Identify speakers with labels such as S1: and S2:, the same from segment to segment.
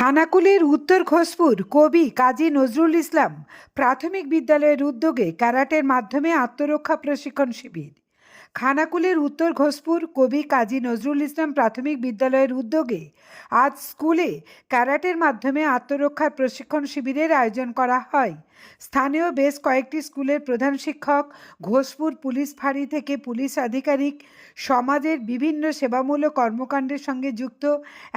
S1: খানাকুলের উত্তর ঘোষপুর কবি কাজী নজরুল ইসলাম প্রাথমিক বিদ্যালয়ের উদ্যোগে ক্যারাটের মাধ্যমে আত্মরক্ষা প্রশিক্ষণ শিবির। খানাকুলের উত্তর ঘোষপুর কবি কাজী নজরুল ইসলাম প্রাথমিক বিদ্যালয়ের উদ্যোগে আজ স্কুলে ক্যারাটের মাধ্যমে আত্মরক্ষার প্রশিক্ষণ শিবিরের আয়োজন করা হয়। স্থানীয় বেশ কয়েকটি স্কুলের প্রধান শিক্ষক, ঘোষপুর পুলিশ ফাঁড়ি থেকে পুলিশ আধিকারিক, সমাজের বিভিন্ন সেবামূলক কর্মকাণ্ডের সঙ্গে যুক্ত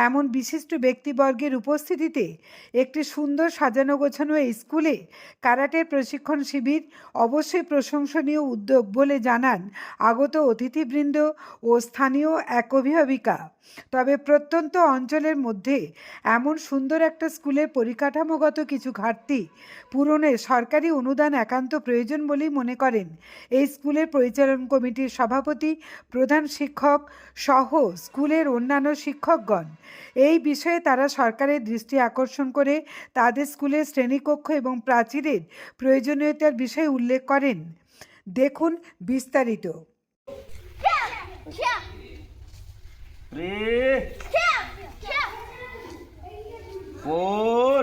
S1: এমন বিশিষ্ট ব্যক্তিবর্গের উপস্থিতিতে একটি সুন্দর সাজানো গোছানো এই স্কুলে ক্যারাটের প্রশিক্ষণ শিবির অবশ্যই প্রশংসনীয় উদ্যোগ বলে জানান আগত অতিথিবৃন্দ ও স্থানীয় এক অভিভাবিকা। তবে প্রত্যন্ত অঞ্চলের মধ্যে এমন সুন্দর একটা স্কুলের পরিকাঠামোগত কিছু ঘাটতি পূরণে সরকারি অনুদান একান্ত প্রয়োজন বলেই মনে করেন। এই স্কুলের পরিচালন কমিটির সভাপতি, প্রধান শিক্ষক সহ স্কুলের অন্যান্য শিক্ষকগণ। এই বিষয়ে তারা সরকারের দৃষ্টি আকর্ষণ করে তাদের স্কুলের শ্রেণীকক্ষ এবং প্রাচীরের প্রয়োজনীয়তার বিষয়ে উল্লেখ করেন। দেখুন বিস্তারিত।
S2: Three, four,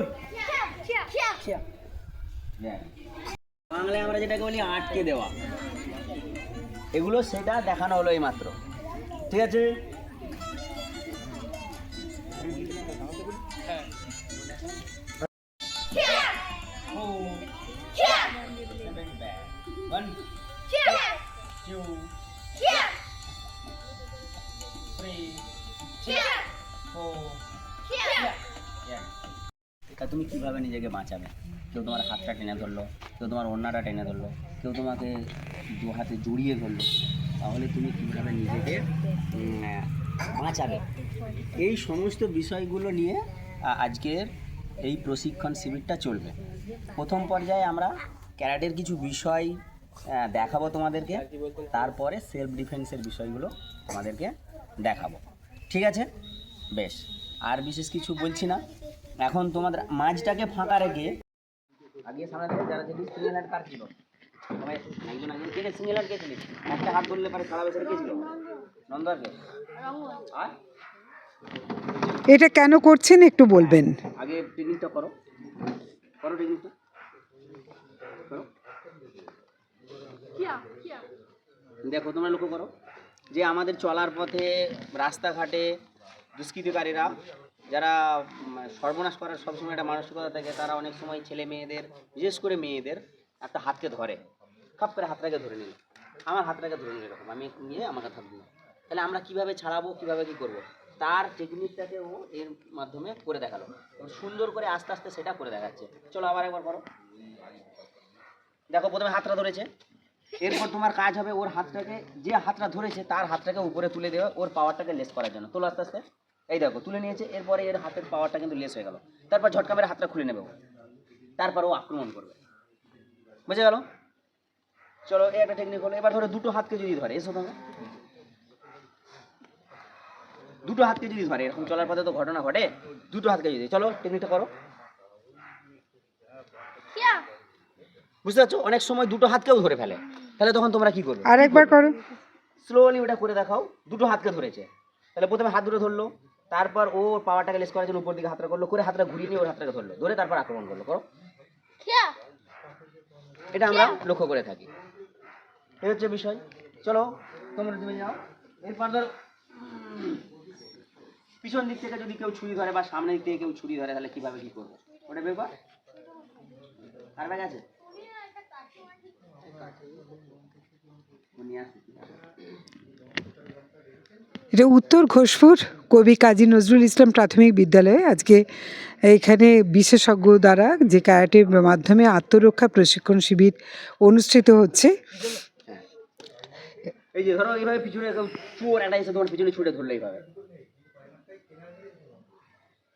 S2: বাংলায় আমরা যেটাকে বলি আটকে দেওয়া। এগুলো সেটা দেখানো হলো এই মাত্র ঠিক আছে? কীভাবে নিজেকে বাঁচাবে? কেউ তোমার হাতটা টেনে ধরলো, কেউ তোমার ওড়নাটা টেনে ধরলো, কেউ তোমাকে দু হাতে জড়িয়ে ধরলো। তাহলে তুমি কীভাবে নিজেকে বাঁচাবে? এই সমস্ত বিষয়গুলো নিয়ে আজকের এই প্রশিক্ষণ শিবিরটা চলবে। প্রথম পর্যায়ে আমরা ক্যারাটের কিছু বিষয় দেখাবো তোমাদেরকে। তারপরে সেলফ ডিফেন্সের বিষয়গুলো তোমাদেরকে দেখাবো। ঠিক আছে? বেশ। আর বিশেষ কিছু বলছি না। এখন তোমাদের মাঝটাকে ফাঁকা রেখে আগে সামনে থেকে যারা ছিলিস সিঙ্গেল হ্যান্ড কার ছিল সবাই একজন একজন কে সিঙ্গেল হ্যান্ড কে ছিলিস একটা হাত ধরলে পারে সারা বছর কে ছিল? নন্দরকে আর?
S1: এটা কেন করছেন একটু বলবেন।
S2: আগে টেকনিকটা করো। করো টেকনিকটা করো। দেখো তোমরা লক্ষ্য করো যে আমাদের চলার পথে রাস্তাঘাটে দুষ্কৃতিকারীরা যারা সর্বনাশ করার সবসময় একটা মানসিকতা থাকে, তারা অনেক সময় ছেলে মেয়েদের, বিশেষ করে মেয়েদের, একটা হাতকে ধরে। খাপ করে হাতটাকে ধরে নিল। আমার হাতটাকে ধরে নিল এরকম। আমি নিয়ে আমাকে হাত দিল তাহলে আমরা কীভাবে ছাড়াবো, কীভাবে কি করব? তার টেকনিকটাকে ও এর মাধ্যমে করে দেখাল। সুন্দর করে আস্তে আস্তে সেটা করে দেখাচ্ছে। চলো আবার একবার করো। দেখো, প্রথমে হাতটা ধরেছে। এরপর তোমার কাজ হবে ওর হাতটাকে, যে হাতটা ধরেছে, তার হাতটাকে উপরে তুলে দেওয়া, ওর পাওয়ারটাকে লেস করার জন্য। তোলো আস্তে আস্তে। এই দেখো তুলে নিয়েছে এরপরে এর হাতের পাওয়ারটা কিন্তু লেস হয়ে গেল। তারপর ঝটকা মেরে হাতটা খুলে নেবে তারপর ও আক্রমণ করবে। বুঝে গেল? চলো এই একটা টেকনিক হলো। এবার ধরো দুটো হাতকে যদি ধরে এসো তোমরা। দুটো হাতকে যদি ধরে এরকম চলার পথে তো ঘটনা ঘটে। দুটো হাতকে যদি চলো টেকনিকটা করো। বুঝতে পারছ? অনেক সময় দুটো হাতকেও ধরে ফেলে। তাহলে তখন তোমরা কি করবে?
S1: আরেকবার করো।
S2: স্লোলি ওটা করে দেখাও। দুটো হাতকে ধরেছে। তাহলে প্রথমে হাত দুটো ধরলো। তারপর ও পাওয়ারটাকে লেস করার জন্য উপর দিকে হাতটা করল করে হাতটা ঘুরিয়ে নিয়ে ওর হাতটাকে ধরলো ধরে তারপর আক্রমণ করল করো। এটা আমরা লক্ষ্য করে থাকি। এই হচ্ছে বিষয়। চলো তোমরা তুমি যাও। এরপর ধর পিছন দিক থেকে যদি কেউ ছুরি ধরে বা সামনের দিক থেকে কেউ ছুরি ধরে তাহলে কীভাবে কি করব? ওটা ব্যাপার আর ব্যাগ আছে? নিয়ে।
S1: এটা উত্তর ঘোষপুর কবি কাজী নজরুল ইসলাম প্রাথমিক বিদ্যালয়ে। আজকে এখানে বিশেষজ্ঞ দ্বারা যে ক্যারাটের মাধ্যমে আত্মরক্ষা প্রশিক্ষণ শিবির অনুষ্ঠিত হচ্ছে।
S2: এই যে ধরো এইভাবে পিছনে একটা ছুটে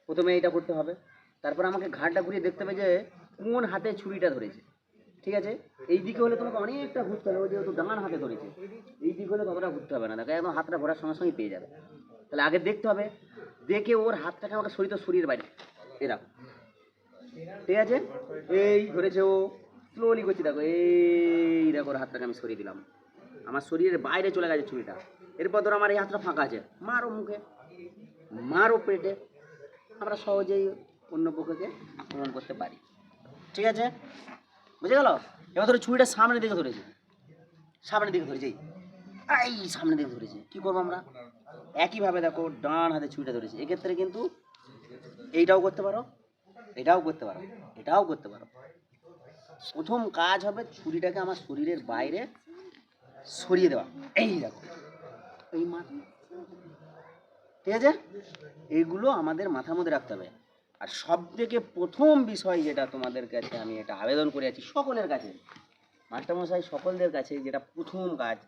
S2: প্রথমে এটা করতে হবে, তারপর আমাকে ঘাটটা ঘুরিয়ে দেখতে হবে যে কোন হাতে ছুরিটা ধরেছে। ঠিক আছে? এই দিকে হলে তোমাকে অনেকটা ঘুরতে হবে যেহেতু ডান হাতে ধরেছে। এই দিকে হলে ততটা ঘুরতে হবে না। দেখো একদম হাতটা ঘোরার সঙ্গে সঙ্গে পেয়ে যাবে। তাহলে আগে দেখতে হবে, দেখে ওর হাতটাকে আমাকে শরীর শরীরের বাইরে। এরকম ঠিক আছে? এই ধরেছে ও। স্লোলি করছি, দেখো। এই দেখো, ওর হাতটাকে আমি সরিয়ে দিলাম। আমার শরীরের বাইরে চলে গেছে ছুরিটা। এরপর ধরো আমার এই হাতটা ফাঁকা আছে। মারো মুখে। মারো পেটে। আমরা সহজেই অন্য পক্ষকে আক্রমণ করতে পারি। ঠিক আছে? বুঝে গেল? এবার ধরো ছুরিটা সামনের দিকে ধরেছে। সামনের দিকে ধরেছে, এই। সামনের দিকে ধরেছে। কি করব আমরা? একইভাবে দেখো, ডান হাতে ছুরিটা ধরেছে। এক্ষেত্রে কিন্তু এইটাও করতে পারো, এটাও করতে পারো, এটাও করতে পারো। প্রথম কাজ হবে ছুরিটাকে আমার শরীরের বাইরে সরিয়ে দেওয়া। এই দেখো, এই মাথা। ঠিক আছে? এইগুলো আমাদের মাথার মধ্যে রাখতে হবে। আর সব থেকে প্রথম বিষয় যেটা তোমাদের কাছে আমি এটা আবেদন করে আছি সকলের কাছে, মাস্টারমশাই সকলদের কাছে যেটা প্রথম কাজ,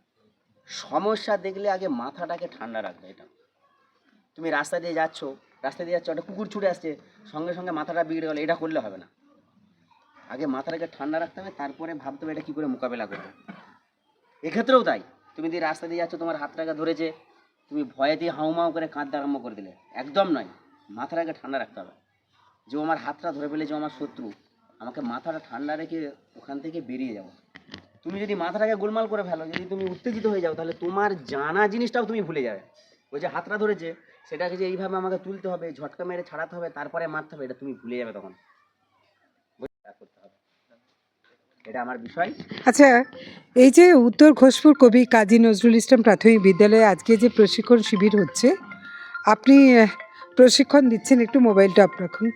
S2: সমস্যা দেখলে আগে মাথাটাকে ঠান্ডা রাখবে এটা। তুমি রাস্তা দিয়ে যাচ্ছ, রাস্তা দিয়ে যাচ্ছ, একটা কুকুর ছুটে আসছে, সঙ্গে সঙ্গে মাথাটা বিগড়ে গেলো, এটা করলে হবে না। আগে মাথাটাকে ঠান্ডা রাখতে হবে, তারপরে ভাবতে হবে এটা কী করে মোকাবেলা করবে। এক্ষেত্রেও তাই, তুমি যদি রাস্তা দিয়ে যাচ্ছ, তোমার হাতটাকে ধরেছে, তুমি ভয়েতে হাউমাউ করে কাঁদতে আরম্ভ করে দিলে। একদম নয়, মাথাটাকে ঠান্ডা রাখতে হবে। যে ও আমার হাতটা ধরে ফেলেছে আমার শত্রু। আমাকে মাথাটা ঠান্ডা রেখে ওখান থেকে বেরিয়ে যাও। তুমি যদি মাথাটাকে গোলমাল করে ফেলো, যদি তুমি উত্তেজিত হয়ে যাও, তাহলে তোমার জানা জিনিসটাও তুমি ভুলে যাবে। ওই যে হাতটা ধরেছে, সেটাকে যে এইভাবে আমাকে তুলতে হবে, ঝটকা মেরে ছাড়াতে হবে, তারপরে মারতে হবে, এটা তুমি ভুলে যাবে তখন। এটা আমার বিষয়।
S1: আচ্ছা এই যে উত্তর ঘোষপুর কবি কাজী নজরুল ইসলাম প্রাথমিক বিদ্যালয়ে আজকে যে প্রশিক্ষণ শিবির হচ্ছে, আপনি প্রশিক্ষণ দিচ্ছেন, একটু মোবাইলটা আপ রাখুন।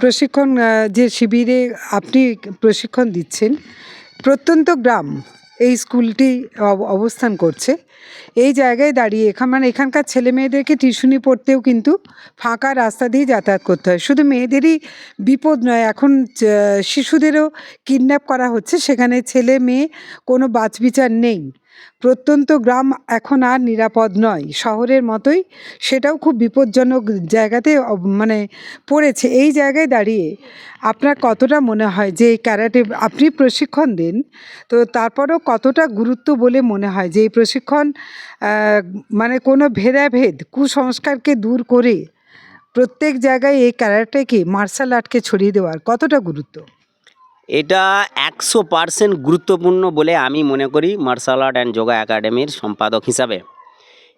S1: প্রশিক্ষণ যে শিবিরে আপনি প্রশিক্ষণ দিচ্ছেন, প্রত্যন্ত গ্রাম এই স্কুলটি অব- অবস্থান করছে। এই জায়গায় দাঁড়িয়ে এখান মানে এখানকার ছেলে মেয়েদেরকে টিউশনি পড়তেও কিন্তু ফাঁকা রাস্তা দিয়ে যাতায়াত করতে হয়। শুধু মেয়েদেরই বিপদ নয়, এখন শিশুদেরও কিডন্যাপ করা হচ্ছে। সেখানে ছেলে মেয়ে কোনো বাছবিচার নেই। প্রত্যন্ত গ্রাম এখন আর নিরাপদ নয়। শহরের মতোই সেটাও খুব বিপজ্জনক জায়গাতে মানে পড়েছে। এই জায়গায় দাঁড়িয়ে আপনার কতটা মনে হয় যে ক্যারাটে, আপনি প্রশিক্ষণ দেন, তো তারপরেও কতটা গুরুত্ব বলে মনে হয় যে এই প্রশিক্ষণ মানে কোনো ভেদাভেদ, কুসংস্কারকে দূর করে প্রত্যেক জায়গায় এই ক্যারাটেকে, মার্শাল আর্টকে ছড়িয়ে দেওয়ার কতটা গুরুত্ব?
S2: এটা একশো পার্সেন্ট গুরুত্বপূর্ণ বলে আমি মনে করি মার্শাল আর্ট অ্যান্ড যোগা একাডেমির সম্পাদক হিসাবে।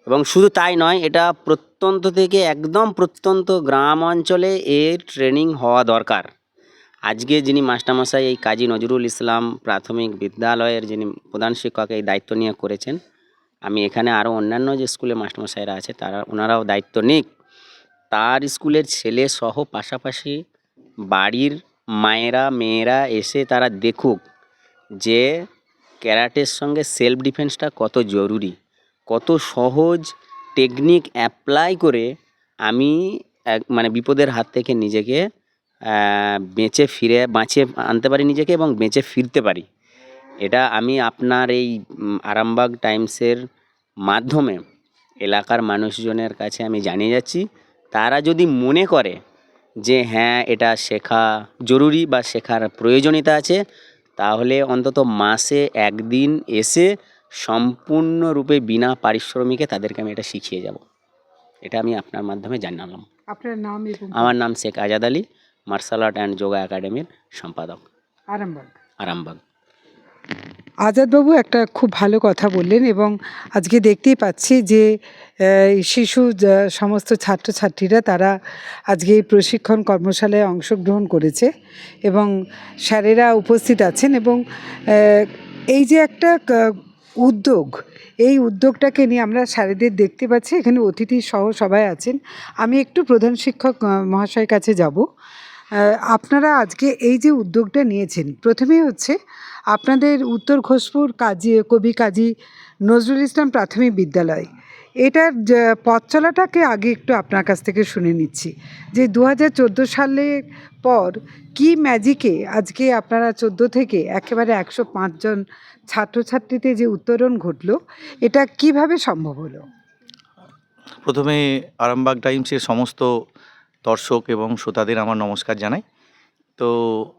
S2: এবং শুধু তাই নয়, এটা প্রত্যন্ত থেকে একদম প্রত্যন্ত গ্রাম অঞ্চলে এর ট্রেনিং হওয়া দরকার। আজকে যিনি মাস্টারমশাই এই কাজী নজরুল ইসলাম প্রাথমিক বিদ্যালয়ের যিনি প্রধান শিক্ষক, এই দায়িত্ব নিয়ে করেছেন, আমি এখানে আরও অন্যান্য যে স্কুলে মাস্টারমশাইরা আছে, তারা ওনারাও দায়িত্ব নিক। তার স্কুলের ছেলে সহ পাশাপাশি বাড়ির মায়েরা, মেয়েরা এসে তারা দেখুক যে ক্যারাটের সঙ্গে সেলফ ডিফেন্সটা কত জরুরি। কত সহজ টেকনিক অ্যাপ্লাই করে আমি এক মানে বিপদের হাত থেকে নিজেকে বেঁচে ফিরে, বাঁচিয়ে আনতে পারি নিজেকে এবং বেঁচে ফিরতে পারি। এটা আমি আপনার এই আরামবাগ টাইমসের মাধ্যমে এলাকার মানুষজনের কাছে আমি জানিয়ে যাচ্ছি। তারা যদি মনে করে যে হ্যাঁ এটা শেখা জরুরি বা শেখার প্রয়োজনীয়তা আছে তাহলে অন্তত মাসে একদিন এসে সম্পূর্ণরূপে বিনা পারিশ্রমিকে তাদেরকে আমি এটা শিখিয়ে যাব। এটা আমি আপনার মাধ্যমে জানালাম।
S1: আপনার নাম
S2: আমার নাম Sheikh Azad Ali martial art and yoga একাডেমির সম্পাদক।
S1: আরামবাগ।
S2: আরামবাগ।
S1: আজাদবাবু একটা খুব ভালো কথা বললেন এবং আজকে দেখতেই পাচ্ছি যে শিশু সমস্ত ছাত্রছাত্রীরা তারা আজকে এই প্রশিক্ষণ কর্মশালায় অংশগ্রহণ করেছে এবং স্যারেরা উপস্থিত আছেন এবং এই যে একটা উদ্যোগ, এই উদ্যোগটাকে নিয়ে আমরা স্যারেদের দেখতে পাচ্ছি, এখানে অতিথি সহ সবাই আছেন। আমি একটু প্রধান শিক্ষক মহাশয়ের কাছে যাব। আপনারা আজকে এই যে উদ্যোগটা নিয়েছেন, প্রথমেই হচ্ছে আপনাদের উত্তর ঘোষপুর কাজী, কবি কাজী নজরুল ইসলাম প্রাথমিক বিদ্যালয়। এটার পথ চলাটাকে আগে একটু আপনার কাছ থেকে শুনে নিচ্ছি যে দু হাজার চোদ্দ সালের পর কি ম্যাজিকে আজকে আপনারা চোদ্দ থেকে একেবারে একশো পাঁচজন ছাত্রছাত্রীতে যে উত্তরণ ঘটলো, এটা কীভাবে সম্ভব হলো?
S3: প্রথমে আরামবাগ টাইমসের সমস্ত দর্শক এবং শ্রোতাদের আমার নমস্কার জানাই। তো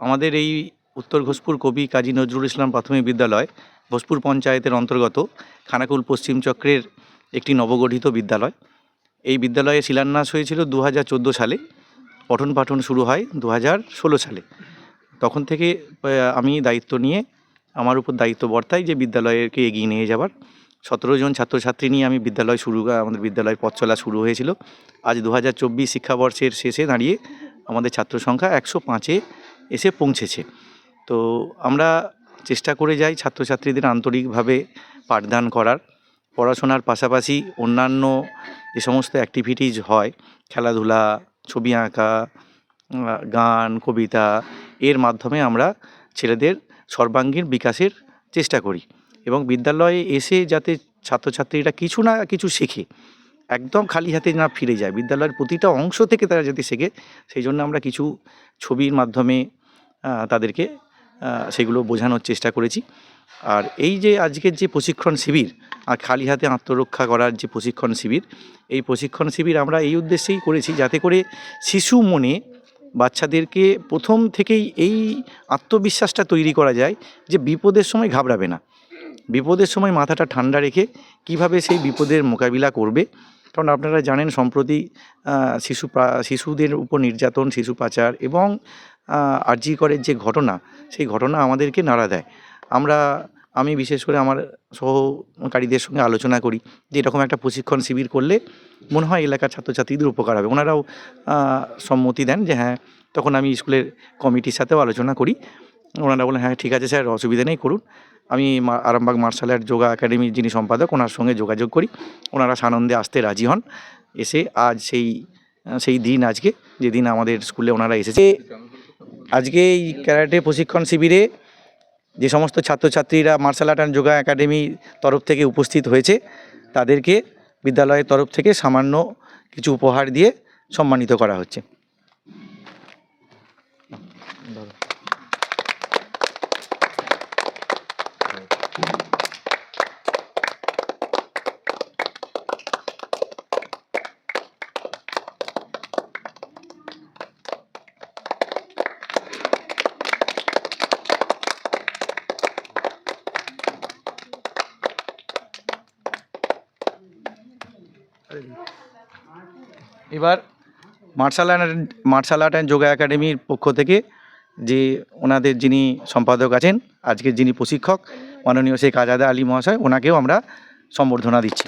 S3: আমাদের এই উত্তর ঘোষপুর কবি কাজী নজরুল ইসলাম প্রাথমিক বিদ্যালয়, ঘোষপুর পঞ্চায়েতের অন্তর্গত খানাকুল পশ্চিম চক্রের একটি নবগঠিত বিদ্যালয়। এই বিদ্যালয়ে শিলান্যাস হয়েছিল দু হাজার চোদ্দ সালে। পঠন পাঠন শুরু হয় দু ষোলো সালে। তখন থেকে আমি দায়িত্ব নিয়ে, আমার উপর দায়িত্ব বর্তাই যে বিদ্যালয়কে এগিয়ে নিয়ে যাবার। সতেরো জন ছাত্রছাত্রী নিয়ে আমি বিদ্যালয় শুরু, আমাদের বিদ্যালয়ের পথ চলা শুরু হয়েছিল। আজ দু হাজার চব্বিশ শিক্ষাবর্ষের শেষে দাঁড়িয়ে আমাদের ছাত্র সংখ্যা একশো পাঁচে এসে পৌঁছেছে। তো আমরা চেষ্টা করে যাই ছাত্রছাত্রীদের আন্তরিকভাবে পাঠদান করার। পড়াশোনার পাশাপাশি অন্যান্য যে সমস্ত অ্যাক্টিভিটিস হয়, খেলাধুলা, ছবি আঁকা, গান, কবিতা, এর মাধ্যমে আমরা ছেলেদের সর্বাঙ্গীন বিকাশের চেষ্টা করি। এবং বিদ্যালয়ে এসে যাতে ছাত্রছাত্রীরা কিছু না কিছু শেখে, একদম খালি হাতে না ফিরে যায়। বিদ্যালয়ের প্রতিটা অংশ থেকে তারা যাতে শেখে, সেই জন্য আমরা কিছু ছবির মাধ্যমে তাদেরকে সেগুলো বোঝানোর চেষ্টা করেছি। আর এই যে আজকের যে প্রশিক্ষণ শিবির আর খালি হাতে আত্মরক্ষা করার যে প্রশিক্ষণ শিবির, এই প্রশিক্ষণ শিবির আমরা এই উদ্দেশ্যেই করেছি যাতে করে শিশু মনে বাচ্চাদেরকে প্রথম থেকেই এই আত্মবিশ্বাসটা তৈরি করা যায় যে বিপদের সময় ঘাবড়াবে না। বিপদের সময় মাথাটা ঠান্ডা রেখে কীভাবে সেই বিপদের মোকাবিলা করবে? কারণ আপনারা জানেন, সম্প্রতি শিশু শিশুদের উপর নির্যাতন, শিশু পাচার এবং আরজি করের যে ঘটনা, সেই ঘটনা আমাদেরকে নাড়া দেয়। আমরা, আমি বিশেষ করে আমার সহকারীদের সঙ্গে আলোচনা করি যে এরকম একটা প্রশিক্ষণ শিবির করলে মনে হয় এলাকার ছাত্রছাত্রীদের উপকার হবে। ওনারাও সম্মতি দেন যে হ্যাঁ তখন আমি স্কুলের কমিটির সাথেও আলোচনা করি। ওনারা বলেন হ্যাঁ ঠিক আছে স্যার, অসুবিধা নেই, করুন। আমি আরামবাগ মার্শাল আর্ট যোগা একাডেমির যিনি সম্পাদক, ওনার সঙ্গে যোগাযোগ করি। ওনারা সানন্দে আসতে রাজি হন। এসে আজ সেই সেই দিন আজকে, যেদিন আমাদের স্কুলে ওনারা এসেছে। আজকে এই ক্যারাটে প্রশিক্ষণ শিবিরে যে সমস্ত ছাত্রছাত্রীরা martial art and yoga academy তরফ থেকে উপস্থিত হয়েছে, তাদেরকে বিদ্যালয়ের তরফ থেকে সামান্য কিছু উপহার দিয়ে সম্মানিত করা হচ্ছে এবার martial art martial art and yoga একাডেমির পক্ষ থেকে যে ওনাদের যিনি সম্পাদক আছেন আজকের যিনি প্রশিক্ষক মাননীয় শেখ আজাদা আলী মহাশয় ওনাকেও আমরা সম্বর্ধনা দিচ্ছি।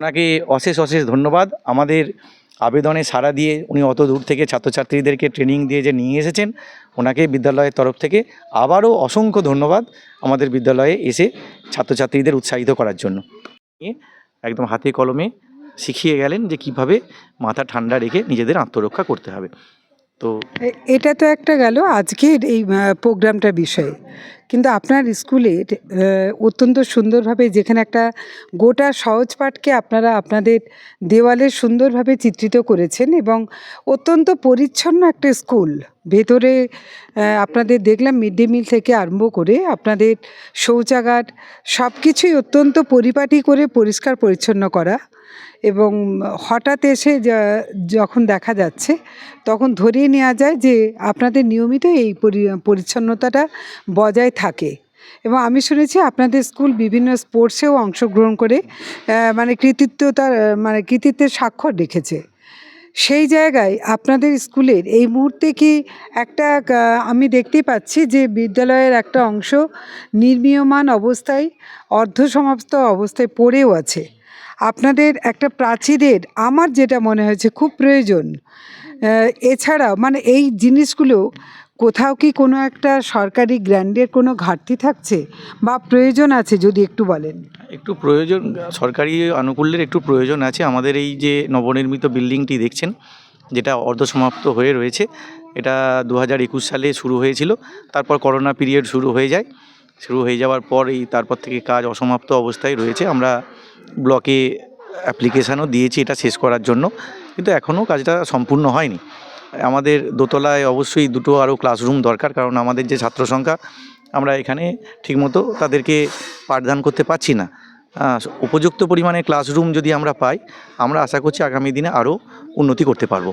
S3: ওনাকে অশেষ অশেষ ধন্যবাদ। আমাদের আবেদনে সাড়া দিয়ে উনি অত দূর থেকে ছাত্রছাত্রীদেরকে ট্রেনিং দিয়ে যে নিয়ে এসেছেন, ওনাকে বিদ্যালয়ের তরফ থেকে আবারও অসংখ্য ধন্যবাদ আমাদের বিদ্যালয়ে এসে ছাত্রছাত্রীদের উৎসাহিত করার জন্য। নিয়ে একদম হাতে কলমে শিখিয়ে গেলেন যে কীভাবে মাথা ঠান্ডা রেখে নিজেদের আত্মরক্ষা করতে হবে। তো
S1: এটা তো একটা গেল আজকের এই প্রোগ্রামটার বিষয়ে। কিন্তু আপনার স্কুলের আহ, অত্যন্ত সুন্দরভাবে যেখানে একটা গোটা সহজ পাঠকে আপনারা আপনাদের দেওয়ালে সুন্দরভাবে চিত্রিত করেছেন এবং অত্যন্ত পরিচ্ছন্ন একটা স্কুল। ভেতরে আপনাদের দেখলাম মিড ডে মিল থেকে আরম্ভ করে আপনাদের শৌচাগার সব কিছুই অত্যন্ত পরিপাটি করে পরিষ্কার পরিচ্ছন্ন করা। এবং হঠাৎ এসে যখন দেখা যাচ্ছে তখন ধরিয়ে নেওয়া যায় যে আপনাদের নিয়মিত এই পরি- পরিচ্ছন্নতাটা বজায় থাকে। এবং আমি শুনেছি আপনাদের স্কুল বিভিন্ন স্পোর্টসেও অংশগ্রহণ করে মানে কৃতিত্বতার আহ, মানে কৃতিত্বের স্বাক্ষর রেখেছে। সেই জায়গায় আপনাদের স্কুলের এই মুহূর্তে কি একটা আমি দেখতে পাচ্ছি যে বিদ্যালয়ের একটা অংশ নির্মীয়মান অবস্থায় অর্ধসমাপ্ত অবস্থায় পড়েও আছে। আপনাদের একটা প্রাচীরের আমার যেটা মনে হয়েছে খুব প্রয়োজন। এছাড়া মানে এই জিনিসগুলো কোথাও কি কোনো একটা সরকারি গ্র্যান্ডের কোনো ঘাটতি থাকছে? বা প্রয়োজন আছে যদি একটু বলেন।
S3: একটু প্রয়োজন, সরকারি আনুকূল্যের একটু প্রয়োজন আছে। আমাদের এই যে নবনির্মিত বিল্ডিংটি দেখছেন, যেটা অর্ধসমাপ্ত হয়ে রয়েছে, এটা দু হাজার একুশ সালে শুরু হয়েছিল। তারপর করোনা পিরিয়ড শুরু হয়ে যায়। শুরু হয়ে যাওয়ার পর এই তারপর থেকে কাজ অসমাপ্ত অবস্থায় রয়েছে। আমরা ব্লকে অ্যাপ্লিকেশানও দিয়েছি এটা শেষ করার জন্য, কিন্তু এখনও কাজটা সম্পূর্ণ হয়নি। আমাদের দোতলায় অবশ্যই দুটো আরও ক্লাসরুম দরকার, কারণ আমাদের যে ছাত্র সংখ্যা, আমরা এখানে ঠিকমতো তাদেরকে পাঠদান করতে পারছি না। উপযুক্ত পরিমাণে ক্লাসরুম যদি আমরা পাই, আমরা আশা করছি আগামী দিনে আরও উন্নতি করতে পারব।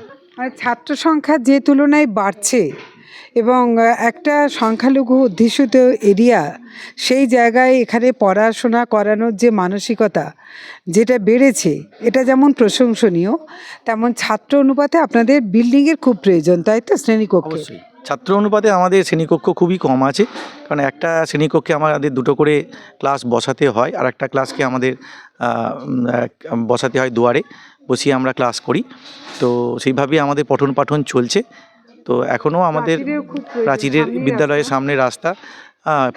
S1: ছাত্র সংখ্যা যে তুলনায় বাড়ছে এবং একটা সংখ্যালঘু অধ্যুষিত এরিয়া, সেই জায়গায় এখানে পড়াশোনা করানোর যে মানসিকতা, যেটা বেড়েছে, এটা যেমন প্রশংসনীয়, তেমন ছাত্র অনুপাতে আপনাদের বিল্ডিংয়ের খুব প্রয়োজন, তাই তো, শ্রেণীকক্ষে?
S3: ছাত্র অনুপাতে আমাদের শ্রেণীকক্ষ খুবই কম আছে, কারণ একটা শ্রেণীকক্ষে আমাদের দুটো করে ক্লাস বসাতে হয়, আর একটা ক্লাসকে আমাদের বসাতে হয় দুয়ারে, বসিয়ে আমরা ক্লাস করি। তো সেইভাবেই আমাদের পঠন পাঠন চলছে। তো এখনও আমাদের
S1: প্রাচীরের
S3: বিদ্যালয়ের। সামনে রাস্তা।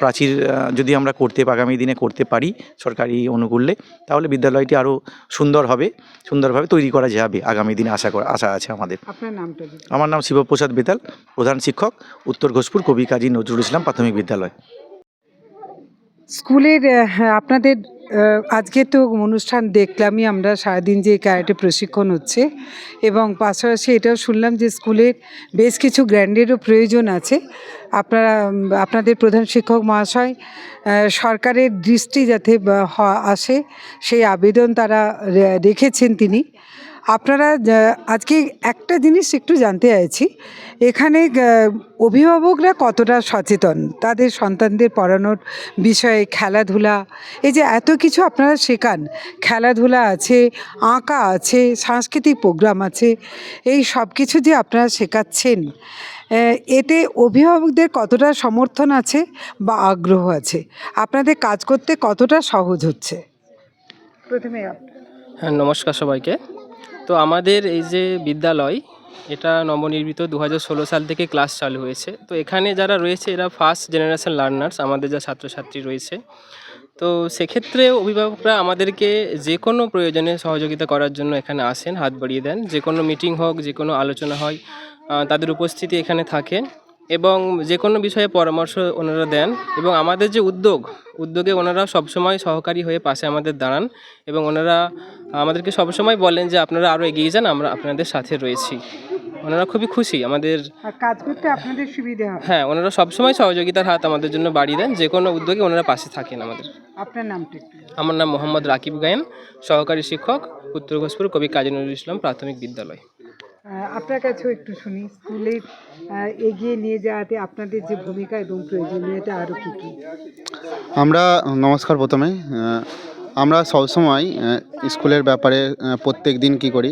S3: প্রাচীর যদি আমরা করতে আগামী দিনে করতে পারি সরকারি অনুকূলে তাহলে বিদ্যালয়টি আরও সুন্দর হবে সুন্দরভাবে তৈরি করা যাবে আগামী দিনে আশা করা আশা আছে আমাদের।
S1: আপনার নামটা
S3: আমার নাম শিবপ্রসাদ বেতাল প্রধান শিক্ষক উত্তর ঘোষপুর কবি কাজী নজরুল ইসলাম প্রাথমিক বিদ্যালয়।
S1: স্কুলের আহ, আপনাদের আজকে তো অনুষ্ঠান দেখলামই আমরা সারাদিন যে ক্যারাটে প্রশিক্ষণ হচ্ছে এবং পাশাপাশি এটাও শুনলাম যে স্কুলের বেশ কিছু গ্র্যান্ডেরও প্রয়োজন আছে। আপনারা আপনাদের প্রধান শিক্ষক মহাশয় সরকারের দৃষ্টি যাতে আসে সেই আবেদন তারা রেখেছেন তিনি। আপনারা আজকে একটা জিনিস একটু জানতে চাইছি। এখানে অভিভাবকরা কতটা সচেতন? তাদের সন্তানদের পড়ানোর বিষয়ে খেলাধুলা এই যে এত কিছু আপনারা শেখান। খেলাধুলা আছে আঁকা আছে সাংস্কৃতিক প্রোগ্রাম আছে এই সব কিছু যে আপনারা শেখাচ্ছেন এতে অভিভাবকদের কতটা সমর্থন আছে বা আগ্রহ আছে? আপনাদের কাজ করতে কতটা সহজ হচ্ছে? প্রথমে
S4: হ্যাঁ নমস্কার সবাইকে। তো আমাদের এই যে বিদ্যালয়, এটা নবনির্মিত দু ষোলো সাল থেকে ক্লাস চালু হয়েছে। তো এখানে যারা রয়েছে, এরা ফার্স্ট জেনারেশন লার্নার্স আমাদের যা ছাত্রছাত্রী রয়েছে। তো সেক্ষেত্রে অভিভাবকরা আমাদেরকে যে কোনো প্রয়োজনে সহযোগিতা করার জন্য এখানে আসেন, হাত বাড়িয়ে দেন। যে কোনো মিটিং হোক, যে কোনো আলোচনা হয় তাদের উপস্থিতি এখানে থাকে এবং যে কোনো বিষয়ে পরামর্শ ওনারা দেন এবং আমাদের যে উদ্যোগ উদ্যোগে ওনারা সবসময় সহকারী হয়ে পাশে আমাদের দাঁড়ান এবং ওনারা আমাদেরকে সবসময় বলেন যে আপনারা আরও এগিয়ে যান আমরা আপনাদের সাথে রয়েছি। ওনারা খুবই খুশি আমাদের
S1: কাজ করতে আপনাদের সুবিধা হয়
S4: হ্যাঁ ওনারা সবসময় সহযোগিতার হাত আমাদের জন্য বাড়িয়ে দেন যে কোনো উদ্যোগে ওনারা পাশে থাকেন আমাদের।
S1: আপনার নামটা
S4: আমার নাম মোহাম্মদ রাকিব গায়েন সহকারী শিক্ষক উত্তর ঘোষপুর কবি কাজী নজরুল ইসলাম প্রাথমিক বিদ্যালয়।
S1: আপনার কাছেও একটু শুনি, স্কুলে এগিয়ে নিয়ে যাওয়াতে আপনাদের যে ভূমিকা এবং প্রয়োজনীয়তা আরও কী কী?
S5: আমরা, নমস্কার প্রথমে আমরা সবসময় স্কুলের ব্যাপারে প্রত্যেক দিন কী করি?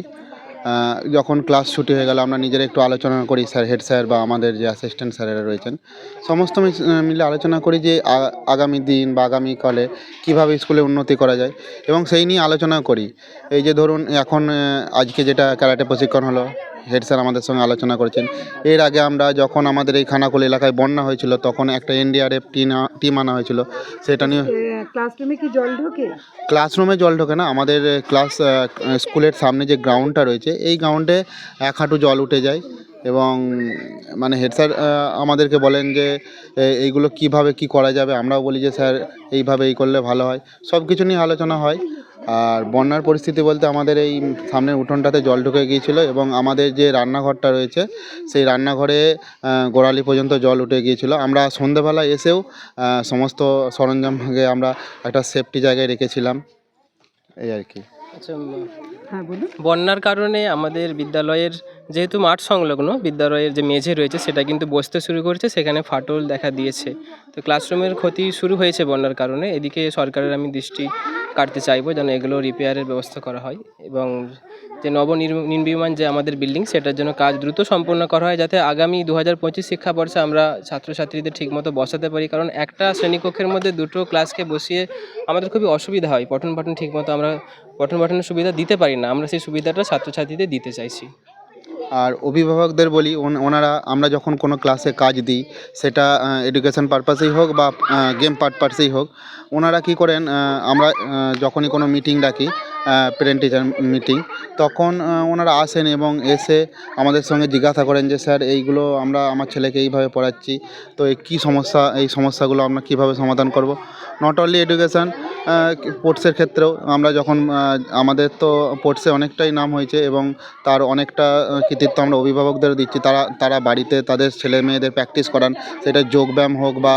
S5: যখন ক্লাস ছুটি হয়ে গেল, আমরা নিজেরা একটু আলোচনা করি, স্যার, হেড স্যার বা আমাদের যে অ্যাসিস্ট্যান্ট স্যারেরা রয়েছেন। সমস্ত মিলে আলোচনা করি যে আগামী দিন বা আগামীকালে কীভাবে স্কুলে উন্নতি করা যায় এবং সেই নিয়ে আলোচনা করি। এই যে ধরুন, এখন আজকে যেটা ক্যারাটে প্রশিক্ষণ হলো হেড স্যার আমাদের সঙ্গে আলোচনা করেছেন। এর আগে আমরা যখন আমাদের এই খানাকুল এলাকায় বন্যা হয়েছিল তখন একটা এনডিআরএফ টিম টিম আনা হয়েছিল। সেটা নিয়ে
S1: ক্লাসরুমে কি জল ঢোকে?
S5: ক্লাসরুমে জল ঢোকে না আমাদের ক্লাস স্কুলের সামনে যে গ্রাউন্ডটা রয়েছে এই গ্রাউন্ডে এক হাঁটু জল উঠে যায় এবং মানে হেড স্যার আমাদেরকে বলেন যে এইগুলো কীভাবে কি করা যাবে আমরাও বলি যে স্যার এইভাবে এই করলে ভালো হয়। সব কিছু নিয়ে আলোচনা হয়। আর বন্যার পরিস্থিতি বলতে আমাদের এই সামনের উঠোনটাতে জল ঢুকে গিয়েছিল এবং আমাদের যে রান্নাঘরটা রয়েছে সেই রান্নাঘরে গোড়ালি পর্যন্ত জল উঠে গিয়েছিল। আমরা সন্ধেবেলা এসেও সমস্ত সরঞ্জাম ভাগে আমরা একটা সেফটি জায়গায় রেখেছিলাম। এই আর কি।
S4: আচ্ছা
S1: হ্যাঁ
S4: বন্যার কারণে আমাদের বিদ্যালয়ের যেহেতু মাঠ সংলগ্ন বিদ্যালয়ের যে মেঝে রয়েছে সেটা কিন্তু বসতে শুরু করেছে সেখানে ফাটল দেখা দিয়েছে। তো ক্লাসরুমের ক্ষতি শুরু হয়েছে বন্যার কারণে এদিকে সরকারের আমি দৃষ্টি কাটতে চাইব যেন এগুলো রিপেয়ারের ব্যবস্থা করা হয় এবং যে নবনির্মাণ যে আমাদের বিল্ডিং, সেটার জন্য কাজ দ্রুত সম্পন্ন করা হয় যাতে আগামী দু হাজার পঁচিশ শিক্ষাবর্ষে আমরা ছাত্রছাত্রীদের ঠিকমতো বসাতে পারি। কারণ একটা শ্রেণীকক্ষের মধ্যে দুটো ক্লাসকে বসিয়ে আমাদের খুবই অসুবিধা হয়। পঠন পাঠন ঠিকমতো আমরা পঠন পাঠনের সুবিধা দিতে পারি না। আমরা সেই সুবিধাটা ছাত্রছাত্রীদের দিতে চাইছি।
S5: আর অভিভাবকদের বলি, ওন- ওনারা, আমরা যখন কোনো ক্লাসে কাজ দিই, সেটা এডুকেশন পারপাসেই হোক বা গেম পারপাসেই হোক, ওনারা কি করেন আমরা যখনই কোনো মিটিং ডাকি প্যারেন্ট টিচার মিটিং। তখন ওনারা আসেন এবং এসে আমাদের সঙ্গে জিজ্ঞাসা করেন যে, স্যার, এইগুলো আমরা আমার ছেলেকে এইভাবে পড়াচ্ছি, তো কী সমস্যা, এই সমস্যাগুলো আমরা কীভাবে সমাধান করব? নট অনলি এডুকেশান স্পোর্টসের ক্ষেত্রেও আমরা যখন আমাদের তো স্পোর্টসে অনেকটাই নাম হয়েছে এবং তার অনেকটা কৃতিত্ব আমরা অভিভাবকদের দিচ্ছি। তারা তারা বাড়িতে তাদের ছেলে মেয়েদের প্র্যাকটিস করান, সেটা যোগব্যায়াম হোক বা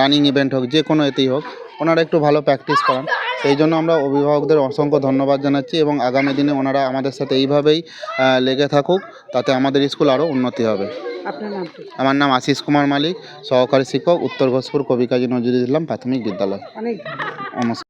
S5: রানিং ইভেন্ট হোক যে কোনো এতেই হোক। ওনারা একটু ভালো প্র্যাকটিস করান। সেই জন্য আমরা অভিভাবকদের অসংখ্য ধন্যবাদ জানাচ্ছি এবং আগামী দিনে ওনারা আমাদের সাথে এইভাবেই লেগে থাকুক তাতে আমাদের স্কুল আরও উন্নতি হবে? আমার নাম আশিস কুমার মালিক সহকারী শিক্ষক উত্তর ঘোষপুর কবি কাজী নজরুল ইসলাম প্রাথমিক বিদ্যালয়।
S1: অনেক
S5: নমস্কার।